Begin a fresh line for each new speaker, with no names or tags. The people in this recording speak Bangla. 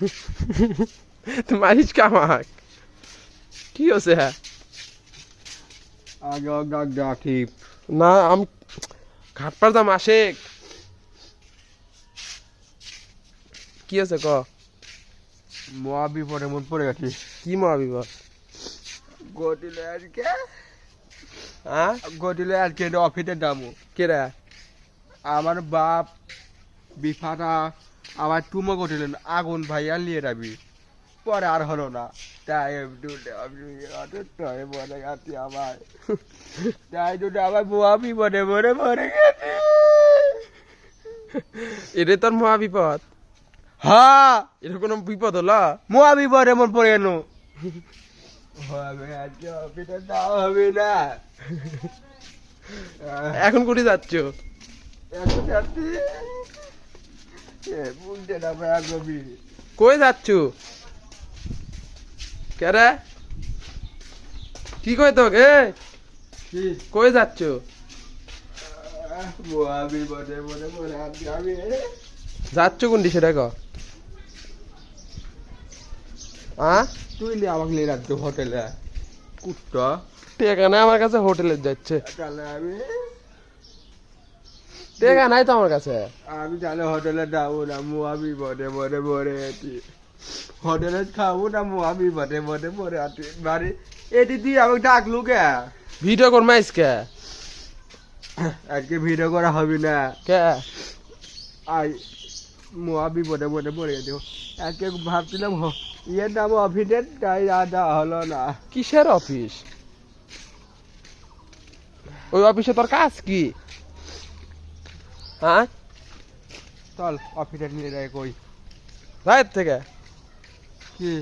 মারিস কামাক কি হচ্ছে হ্যাঁ? না আমি ঘাট পারতাম আশেক। কি আছে ক?
মহা বিপদে মন পড়ে গেছি।
কি মহাবিপদ?
গটিলে আজকে?
হ্যাঁ
গটিলে আজকে অফিসে যাব
কে রে
আমার বাপ বিফাটা আমার তুমো গটিলেন আগুন ভাইয়া নিয়ে যাবি। পরে আর হলো না। তাই গেছি আমার তাই দুটো আমার মহা বিপদে মরে মরে গেছে।
এটা তোর মহাবিপদ
হ্যাঁ।
এটা কোনো বিপদ হলো?
মহা বিপদে মন পড়ে গেল হবে না
এখন কোটি যাচ্ছ?
এখন যাচ্ছি এ বুঝতে না ভাই আগবি
কই যাচ্ছ? কে রে? কি কই তোকে? কই যাচ্ছ? যাচ্ছ কোনটি সেটা ক
তুই আমাকে নিয়ে রাখতো হোটেলে।
টেকা নাই আমার কাছে হোটেলে যাচ্ছে।
তাহলে আমি
টেকা নাই তো আমার কাছে
আমি তাহলে হোটেলে যাব না মহা বিপদে মরে মরে আছি হোটেলে খাব না মহা বিপদে মরে মরে আছি বাড়ি এটি তুই আমাকে ডাকলু কে
ভিডিও করমাইস কে
আজকে ভিডিও করা হবে না
কে
আই মহা বিপদে মরে মরে গেছে আজকে ভাবছিলাম ইয়ের নাম অফিসের তাই যাওয়া হলো না
কিসের অফিস ওই অফিসে তোর কাজ কি হ্যাঁ?
চল অফিসে নিয়ে যাই কই?
রায়ের থেকে?
কি?